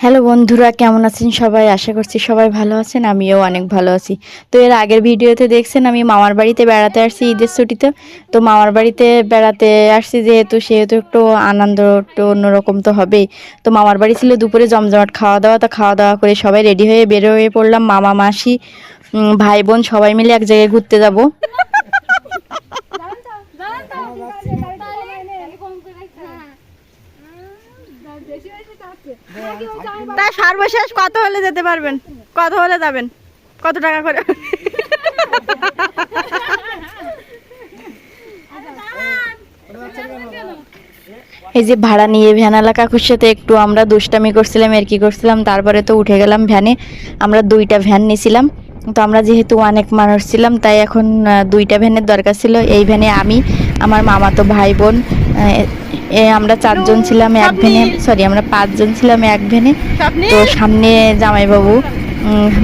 Hello বন্ধুরা, কেমন আছেন সবাই? আশা করছি সবাই ভালো আছেন, আমিও অনেক ভালো আছি। তো এর আগের ভিডিওতে দেখছেন, আমি মামার বাড়িতে বেড়াতে আসছি ঈদের ছুটিতে। তো মামার বাড়িতে বেড়াতে আসছি যেহেতু, সেহেতু একটু আনন্দ একটু অন্যরকম তো হবেই। তো মামার বাড়ি ছিল দুপুরে জমজমাট খাওয়া দাওয়া তো খাওয়া দাওয়া করে সবাই রেডি হয়ে বের হয়ে পড়লাম। মামা, মাসি ভাই, বোন সবাই মিলে এক জায়গায় ঘুরতে যাব। তা সর্বশেষ কত হলে যেতে পারবেন? কত হলে যাবেন? কত টাকা করে? এই যে ভাড়া নিয়ে ভ্যানালা কাকুর সাথে একটু আমরা দুষ্টামি করছিলাম, এর কি করছিলাম, তারপরে তো উঠে গেলাম ভ্যানে। আমরা দুইটা ভ্যান নিয়েছিলাম তো আমরা যেহেতু অনেক মানুষ ছিলাম, তাই এখন দুইটা ভ্যানের দরকার ছিল। এই ভ্যানে আমি, আমার মামাতো ভাই বোন আমরা চারজন ছিলাম এক ভেনে সরি আমরা পাঁচজন ছিলাম এক ভেনে। তো সামনে জামাইবাবু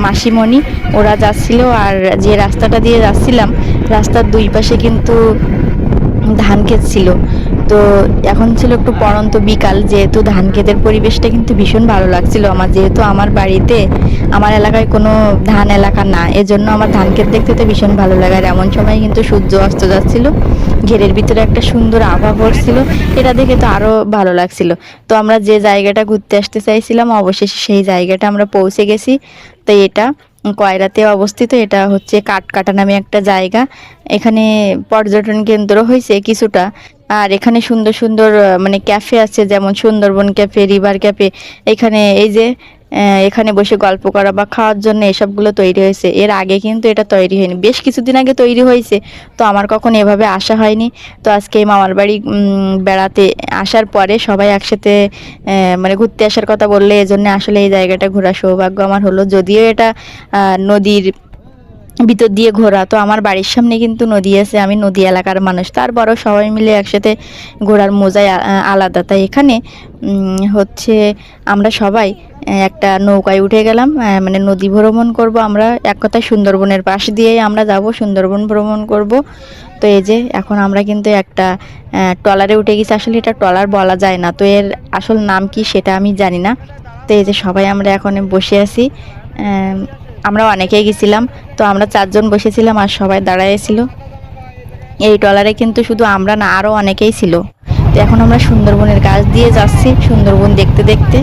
মাসিমণি ওরা যাচ্ছিল আর যে রাস্তাটা দিয়ে যাচ্ছিলাম রাস্তার দুই পাশে কিন্তু ধান ক্ষেত ছিল। তো এখন ছিল একটু পড়ন্ত বিকাল, যেহেতু ধান ক্ষেতের পরিবেশটা কিন্তু ভীষণ ভালো লাগছিল আমার। যেহেতু আমার বাড়িতে, আমার এলাকায় কোনো ধান এলাকা না, এজন্য আমার ধান ক্ষেত দেখতে তো ভীষণ ভালো লাগে। আর এমন সময় কিন্তু সূর্য অস্ত যাচ্ছিল, ঘেরের ভিতরে একটা সুন্দর আভা পড়ছিল, এটা দেখে তো আরও ভালো লাগছিল। তো আমরা যে জায়গাটা ঘুরতে আসতে চাইছিলাম, অবশেষে সেই জায়গাটা আমরা পৌঁছে গেছি। তো এটা কয়রাতে অবস্থিত, এটা হচ্ছে কাটকাটা নামে একটা জায়গা। এখানে পর্যটন কেন্দ্র হয়েছে কিছুটা। আর এখানে সুন্দর সুন্দর মানে ক্যাফে আছে, যেমন সুন্দরবন ক্যাফে, রিভার ক্যাফে। এখানে এই যে এখানে বসে গল্প করা বা খাওয়ার জন্য এসবগুলো তৈরি হয়েছে। এর আগে কিন্তু এটা তৈরি হয়নি। বেশ কিছুদিন আগে তৈরি হয়েছে। তো আমার কখনো এভাবে আসা হয়নি। তো আজকে মামার বাড়ি বেড়াতে আসার পরে সবাই একসাথে মানে ঘুরতে আসার কথা বললে এজন্য আসলে এই জায়গাটা ঘোরার সৌভাগ্য আমার হলো। যদিও এটা নদীর ভিতর দিয়ে ঘোরা। তো আমার বাড়ির সামনে কিন্তু নদী আছে, আমি নদী এলাকার মানুষ। তারপরও সবাই মিলে একসাথে ঘোরার মজাই আলাদা। তাই এখানে হচ্ছে আমরা সবাই একটা নৌকায় উঠে গেলাম। মানে নদী ভ্রমণ করব আমরা। এক কথায় সুন্দরবনের পাশ দিয়েই আমরা যাব, সুন্দরবন ভ্রমণ করব। তো এই যে, এখন আমরা কিন্তু একটা ট্রলারে উঠে গেছি। আসলে এটা ট্রলার বলা যায় না। তো এর আসল নাম কি সেটা আমি জানি না। তো এই যে সবাই আমরা এখন বসে আছি আমরা অনেকেই গেছিলাম, তো আমরা চারজন বসেছিলাম আর সবাই দাঁড়াইছিল। এই ট্রলারে কিন্তু শুধু আমরা না আরও অনেকেই ছিল। তো এখন আমরা সুন্দরবনের গাছ দিয়ে যাচ্ছি, সুন্দরবন দেখতে দেখতে।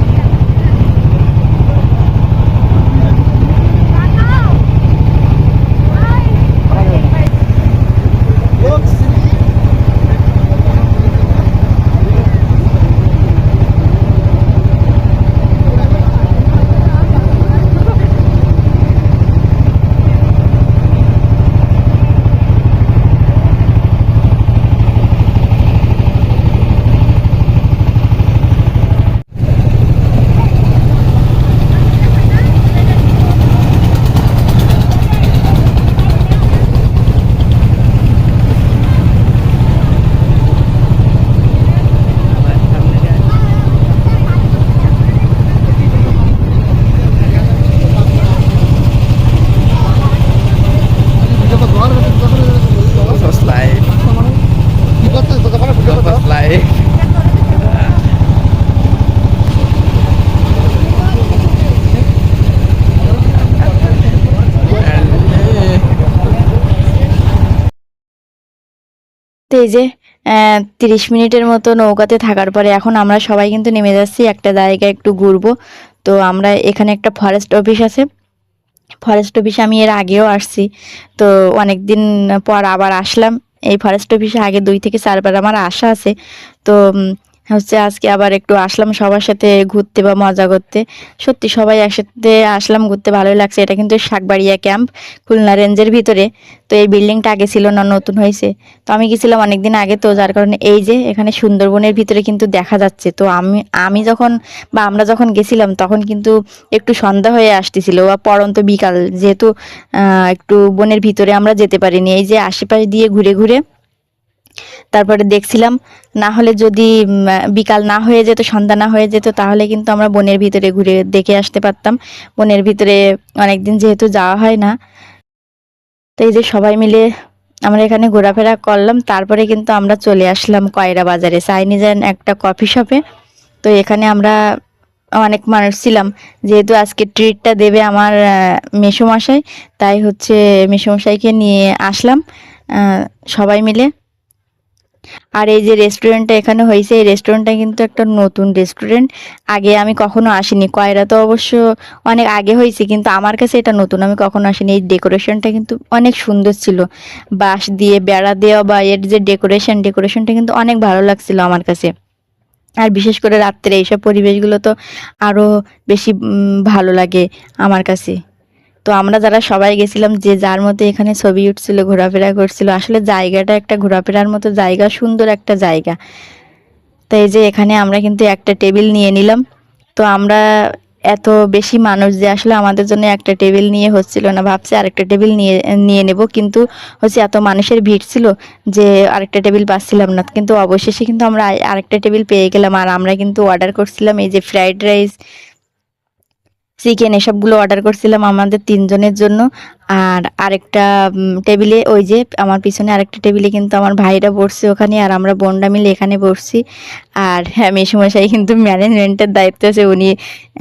এই যে তিরিশ মিনিটের মতো নৌকাতে থাকার পরে এখন আমরা সবাই কিন্তু নেমে যাচ্ছি, একটা জায়গায় একটু ঘুরবো। তো আমরা এখানে একটা ফরেস্ট অফিস আছে। ফরেস্ট অফিসে আমি এর আগেও আসছি। তো অনেক দিন পর আবার আসলাম। এই ফরেস্ট অফিসে আগে দুই থেকে চারবার আমার আশা আছে। তো হচ্ছে আজকে আবার একটু আসলাম সবার সাথে ঘুরতে বা মজা করতে। সত্যি সবাই একসাথে আসলাম, ঘুরতে ভালোই লাগছে। এটা কিন্তু শাকবাড়িয়া ক্যাম্প, খুলনা রেঞ্জের ভিতরে। তো এই বিল্ডিংটা আগে ছিল না, নতুন হয়েছে। তো আমি গেছিলাম অনেকদিন আগে তো, যার কারণে এই যে এখানে সুন্দরবনের ভিতরে কিন্তু দেখা যাচ্ছে। তো আমি আমি যখন বা আমরা যখন গেছিলাম, তখন কিন্তু একটু সন্ধ্যা হয়ে আসতেছিল বা পরন্ত বিকাল। যেহেতু একটু বনের ভিতরে আমরা যেতে পারিনি। এই যে আশেপাশ দিয়ে ঘুরে ঘুরে তারপরে দেখছিলাম, না হলে যদি বিকাল না হয়ে যেত, সন্ধ্যা না হয়ে যেত, তাহলে কিন্তু আমরা বনের ভিতরে ঘুরে দেখে আসতে পারতাম। বনের ভিতরে অনেকদিন যেহেতু যাওয়া হয় না। তো এই যে সবাই মিলে আমরা এখানে ঘোরাফেরা করলাম, তারপরে কিন্তু আমরা চলে আসলাম কয়রা বাজারে। চাইনিজ একটা কফি শপে। তো এখানে আমরা অনেক মানুষ ছিলাম। যেহেতু আজকে ট্রিটটা দেবে আমার মেসোমশাই, তাই হচ্ছে মেসোমশাইকে নিয়ে আসলাম সবাই মিলে। আর এই যে রেস্টুরেন্টটা এখানে হয়েছে, এই রেস্টুরেন্টটা কিন্তু একটা নতুন রেস্টুরেন্ট আগে আমি কখনো আসিনি, কয়রা তো অবশ্য অনেক আগে হয়েছে, কিন্তু আমার কাছে এটা নতুন, আমি কখনো আসিনি। এই ডেকোরেশনটা কিন্তু অনেক সুন্দর ছিল। বাঁশ দিয়ে, বেড়া দেওয়া বা এর যে ডেকোরেশন ডেকোরেশনটা কিন্তু অনেক ভালো লাগছিল আমার কাছে। আর বিশেষ করে রাত্রে এইসব পরিবেশগুলো তো আরও বেশি ভালো লাগে আমার কাছে। তো আমরা যারা সবাই গেছিলাম যে যার মতো এখানে ছবি উঠছিল, ঘোরাফেরা করছিল, আসলে জায়গাটা একটা ঘোরাফেরার মতো জায়গা, সুন্দর একটা জায়গা। তো এই যে এখানে আমরা কিন্তু একটা টেবিল নিয়ে নিলাম। তো আমরা এত বেশি মানুষ যে আসলে আমাদের জন্য একটা টেবিল নিয়ে হচ্ছিল না, ভাবছি আরেকটা টেবিল নিয়ে নিয়ে নেব। কিন্তু হচ্ছে এত মানুষের ভিড় ছিল যে আরেকটা টেবিল পাচ্ছিলাম না। কিন্তু অবশেষে কিন্তু আমরা আরেকটা টেবিল পেয়ে গেলাম। আর আমরা কিন্তু অর্ডার করছিলাম এই যে ফ্রাইড রাইস চিকেন এসবগুলো অর্ডার করছিলাম আমাদের তিনজনের জন্য। আর আরেকটা টেবিলে ওই যে আমার পিছনে আরেকটা টেবিলে কিন্তু আমার ভাইরা বসছে ওখানে আর আমরা বোনরা মিলে এখানে বসছি। আর হ্যাঁ মেসুমশাই কিন্তু ম্যানেজমেন্টের দায়িত্ব আছে। উনি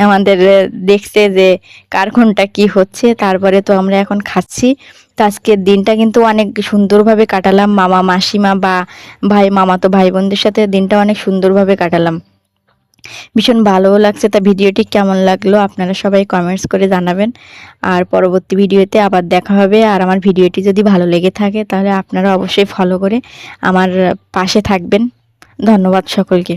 আমাদের দেখছে যে কার কোনটা কি হচ্ছে। তারপরে তো আমরা এখন খাচ্ছি। তো আজকের দিনটা কিন্তু অনেক সুন্দরভাবে কাটালাম। মামা, মাসিমা বা ভাই মামা তো ভাই বোনদের সাথে দিনটা অনেক সুন্দরভাবে কাটালাম। ভীষণ ভালোও লাগছে। তা ভিডিওটি কেমন লাগল আপনারা সবাই কমেন্টস করে জানাবেন। আর পরবর্তী ভিডিওতে আবার দেখা হবে। আর আমার ভিডিওটি যদি ভালো লেগে থাকে তাহলে আপনারা অবশ্যই ফলো করে আমার পাশে থাকবেন। ধন্যবাদ সকলকে।